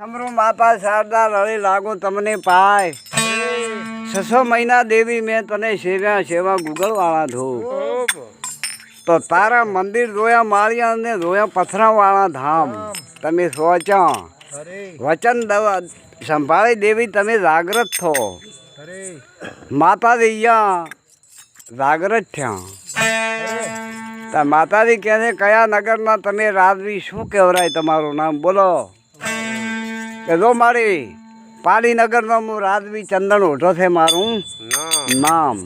સમરો માતા શારદા રળી લાગુ તમને પાય છસો મહિના દેવી મેં તને સેવ્યા સેવા ગુગળવાળા ધો તો તારા મંદિર જોયા માળિયા અને જોયા પથરાવાળા ધામ તમે સોચા વચન દવા સંભાળી દેવી તમે જાગ્રત થો માતાજી અહીંયા જાગ્રત થયા માતાજી કહે કયા નગરના તમે રાજવી શું કહેવરાય તમારું નામ બોલો કે જો મારી પાલીનગરનો હું રાજવી ચંદન ઓઢો છે મારું નામ.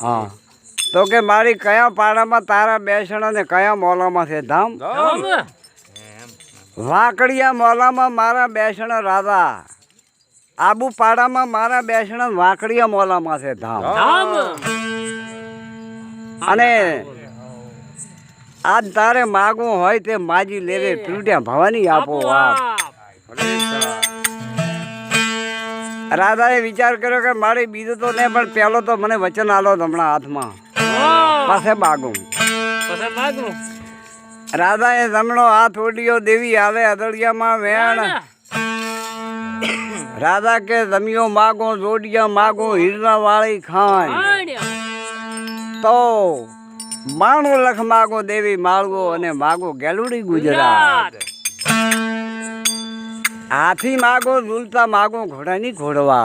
હા. તો કે મારી કયા પાડામાં તારા બેસણ અને કયા મોલામાં છે? ધામ? વાકડિયા મોલામાં મારા બેસણ રાધા. આબુ પાડામાં મારા બેસણ વાકડિયા મોલામાં છે. ધામ. અને આજ તારે માગવું હોય તે માજી લેવે પીવટ્યા ભવાની આપો રાધાએ વિચાર કર્યો કે મારે બીજું તો નહીં પણ પહેલો તો મને વચન આલો હમણાં હાથમાં. પાસે માગું રાધાએ જમણો હાથ ઓડિયો દેવી આવે અદળિયામાં વેણ. રાધા કે જમ્યો માગો જોડિયા માગો હીરના વાળી ખાય તો માણું લખ માગો દેવી માળવો અને માગો ગેલુડી ગુજરાત. હાથી માગો ઝૂલતા માગો ઘોડાની ઘોડવા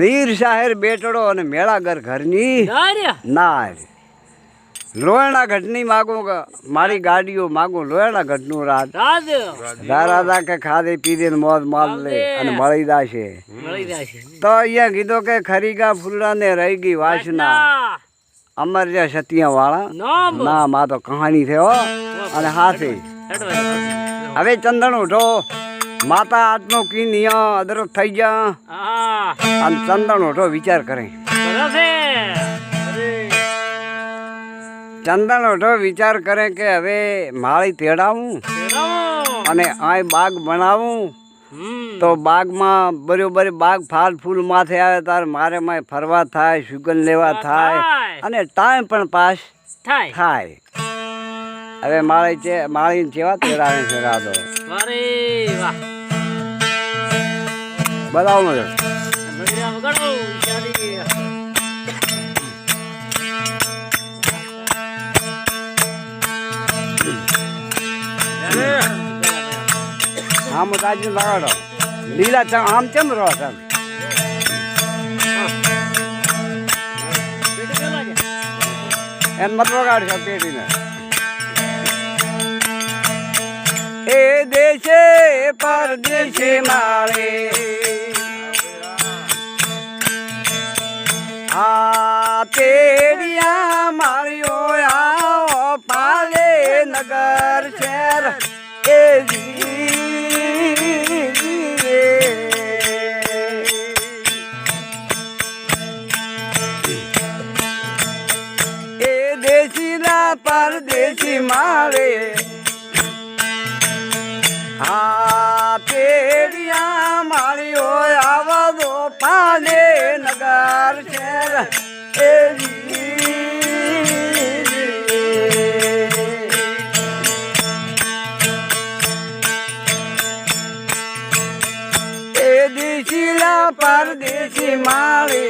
વીર શાહેર બેટડો અને મેળાગર ઘરની નાર. લોહણા ગઢની માગો મારી ગાડીઓ માગો લોહણા ગઢનું રાત. રાધા. કે ખાધે પીધે ને મોજ માલ લે અને મળી દાશે તો અહીંયા કીધો કે ખરીગા ફૂલડા ને રહી ગઈ વાસના. અમર જે સતિયા વાળા ના માં તો કહાની થયો અને હાથી હવે ચંદન ઉઠો. માતા આજનો કી નિયા અદરક થઈ જા અને ચંદન ઉઠો વિચાર કરે. ચંદન ઉઠો વિચાર કરે કે હવે માળી તેડાવું. અને આય બાગ બનાવું. તો બાગમાં બરોબર બાગ ફાલ ફૂલ માથે આવે તાર મારે માય ફરવા થાય સુગંધ લેવા થાય અને ટાઈમ પણ પાસ થાય. થાય. હવે માળી છે માળી જેવા તેડાવે છે રાધો. અરે આમ તાજી લગાડો લીલા આમ કેમ રહો તમે એમ? મત વગાડશો પેટીને એ દેશે પરદેશે મારે. આ તેડિયા માર્યો આવો પાલે નગર શહેર. પરદેશી મારે. હા તેડિયા માર્યો આવા દો પાને નગર શહેર એ એ દેશીલા પરદેશી મારે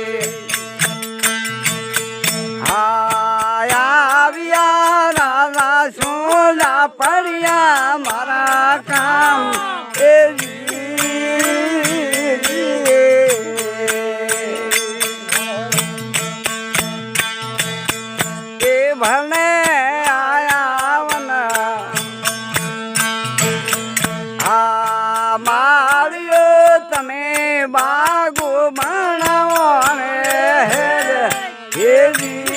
સોલા પડ્યા મારા કામ. એ ભલે આયા માર્યો તમે બાગો ભણાવો અને હેડ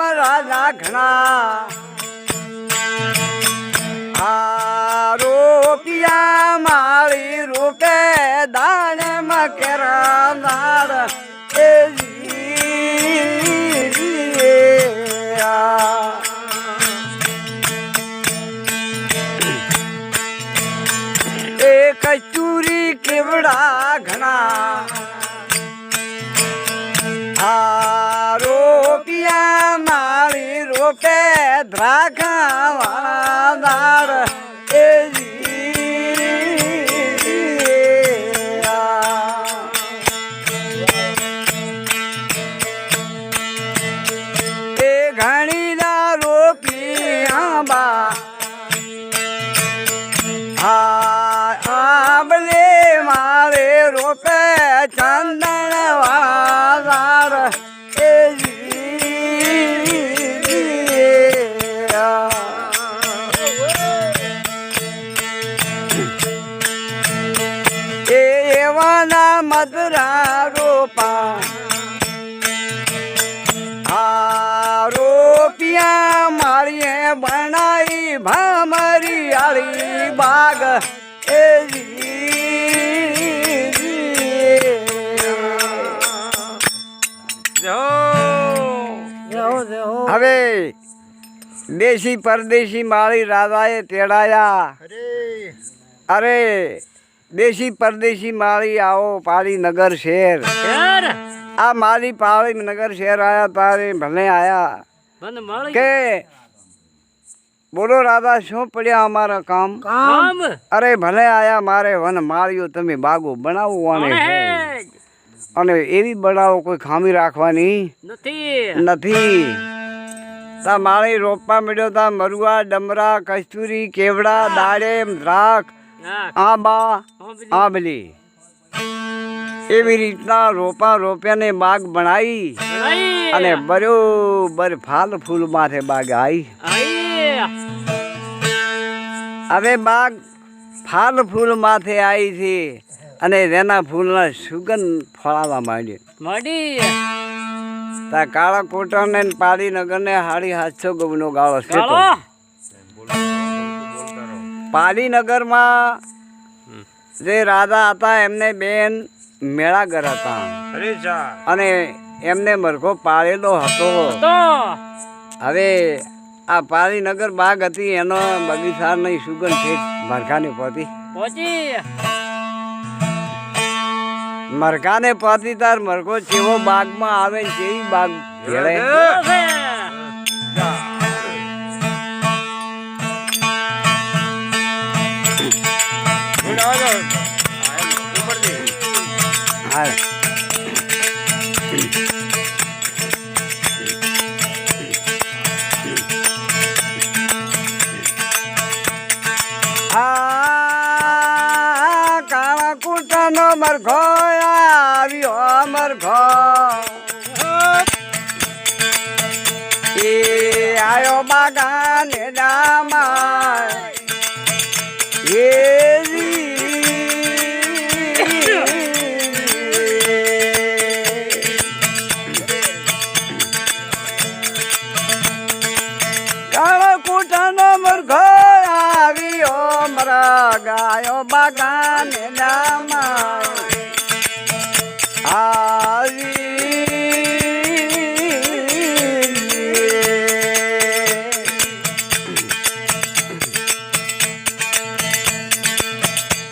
આ રાખણા આરોપિયા મારી રૂપે દાણ મકરા દ્રાખા વાળા દેશી પરદેશી માળી રાધાએ તેડાયા. અરે. દેશી પરદેશી માળી આવો પાલીનગર શહેર ઘેર આ મારી પાલીનગર શહેર આયા તારે ભલે આયા. કે બોલો રાધા શું પડ્યા અમારા કામ? કામ? અરે ભલે આયા મારે વન માળ્યો તમે બાગો બનાવવાને અને અને એવી બનાવો કોઈ ખામી રાખવાની? નથી. નથી. તા માળી રોપવા મળ્યો તા મરુઆ ડમરા કસ્તુરી કેવડા દાડેમ દ્રાક્ષ આંબા આંબલી. એવી રીતના રોપા રોપ્યાને બાગ બનાવી અને બરોબર ફાલ ફૂલ માથે બાગ આવી હવે બાગ ફાલ ફૂલ માથે આવી છે અને તેના ફૂલના સુગંધ ફળાવા માંડી. મળી તા કાળા કોટરને ને પાલીનગરને હાડી હાથસો ગમનો ગાળો છે તો. ચાલો પાલીનગરમાં જે રાજા હતા એમને બેન મેળાગર હતા અને એમને મરઘો પાળેલો હતો. હવે આ પાલીનગર બાગ હતી એનો બગીચા નહીં સુગંધ છે. મરઘાની પહોંચી પહોંચી મરઘાને પાતી તાર મરઘો જેવો બાગમાં આવે જેવી બાગ ભેળે. આ કાળા કૂટાનો મરઘો બાગાને ડામાં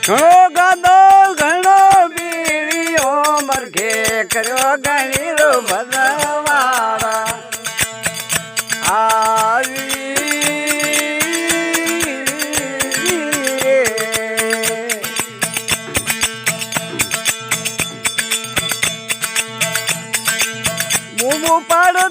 ગાદો ઘણો બીડીઓ મરઘે કર્યો ગણી રો ભદવાળા આવી પાડો